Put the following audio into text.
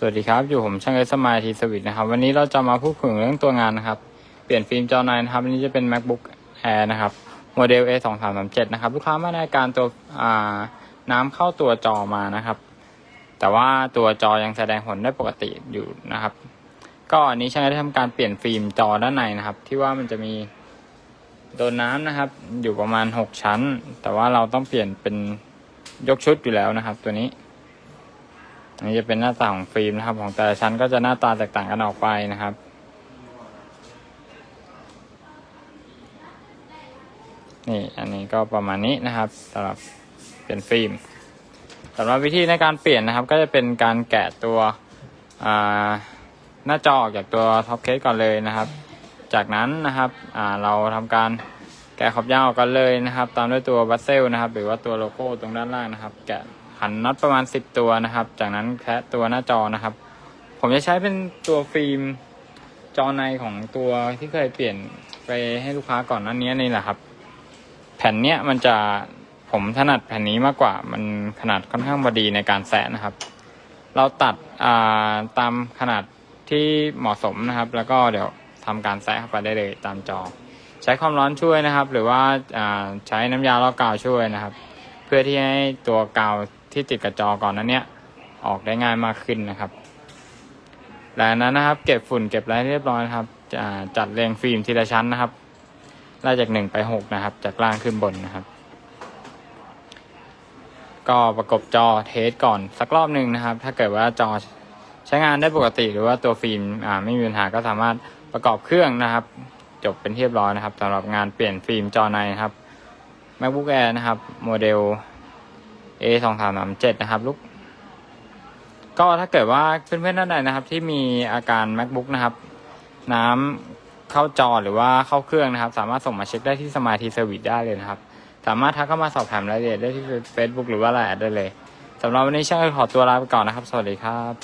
สวัสดีครับ อยู่ผมช่างเอสมาทีสวิตนะครับ วันนี้เราจะมาพูดถึงเรื่องตัวงานนะครับ เปลี่ยนฟิล์มจอในนะครับอันนี้จะเป็น macbook air นะครับ โมเดล a 2 3 3 7นะครับ ลูกค้ามาในการตัวน้ำเข้าตัวจอมานะครับ แต่ว่าตัวจอยังแสดงผลได้ปกติอยู่นะครับ ก็อันนี้ช่างได้ทำการเปลี่ยนฟิล์มจอด้านในนะครับ ที่ว่ามันจะมีโดนน้ำนะครับ อยู่ประมาณ 6 ชั้น แต่ว่าเราต้องเปลี่ยนเป็นยกชุดอยู่แล้วนะครับ ตัวนี้ นนี้จะเป็นหน้าตาของฟิล์มนะครับ ของแต่ละชั้นก็จะหน้าตาแตกต่างกันออกไปนะครับ นี่อันนี้ก็ประมาณนี้นะครับสำหรับเปลี่ยนฟิล์มสำหรับวิธีในการเปลี่ยนนะครับ ก็จะเป็นการแกะตัวหน้าจอออกจากตัวท็อปเคสก่อนเลยนะครับ จากนั้นนะครับเราทำการแกะขอบยาวออกกันเลยนะครับ ตามด้วยตัวบัสเซลนะครับ หรือว่าตัวโลโก้ตรงด้านล่างนะครับ แกะ หันน็อตประมาณ 10 ตัวนะครับ จากนั้นแคะตัวหน้าจอนะครับ ผมจะใช้เป็นตัวฟิล์มจอในของตัวที่เคยเปลี่ยนไปให้ลูกค้าก่อนหน้านี้นี่แหละครับ แผ่นเนี้ยมันจะผมถนัดแผ่นนี้มากกว่า มันขนาดค่อนข้างพอดีในการแซะนะครับ เราตัดาตามขนาดที่เหมาะสมนะครับ แล้วก็เดี๋ยวทำการแซะเข้าไปได้เลยตามจอ ใช้ความร้อนช่วยนะครับ หรือว่าอ่าใช้น้ำยาลอกกาวช่วยนะครับ เพื่อที่ให้ตัวกาว ที่ติดกับจอก่อนนั้นเนี้ยออกได้ง่ายมากขึ้นนะครับ หลังนั้นนะครับ เก็บฝุ่นเก็บอะไรเรียบร้อยนะครับจะจัดเรียงฟิล์มทีละชั้นนะครับไล่จากหนึ่งไปหกนะครับ จากล่างขึ้นบนนะครับ ก็ประกบจอเทสก่อนสักรอบหนึ่งนะครับ ถ้าเกิดว่าจอใช้งานได้ปกติหรือว่าตัวฟิล์มไม่มีปัญหาก็สามารถประกอบเครื่องนะครับ จบเป็นเรียบร้อยนะครับสำหรับงานเปลี่ยนฟิล์มจอในนะครับ MacBook Air นะครับ โมเดล A สองสามสามเจ็ดนะครับลูกก็ถ้าเกิดว่าเพื่อนๆท่านใดนะครับ ที่มีอาการ MacBook นะครับ น้ำเข้าจอหรือว่าเข้าเครื่องนะครับ สามารถส่งมาเช็คได้ที่สมาธิเซอร์วิสได้เลยนะครับ สามารถทักเข้ามาสอบถามรายละเอียดได้ที่ Facebook หรือว่าไลน์แอดได้เลยสำหรับวันนี้ช่างขอตัวลาไปก่อนนะครับ สวัสดีครับ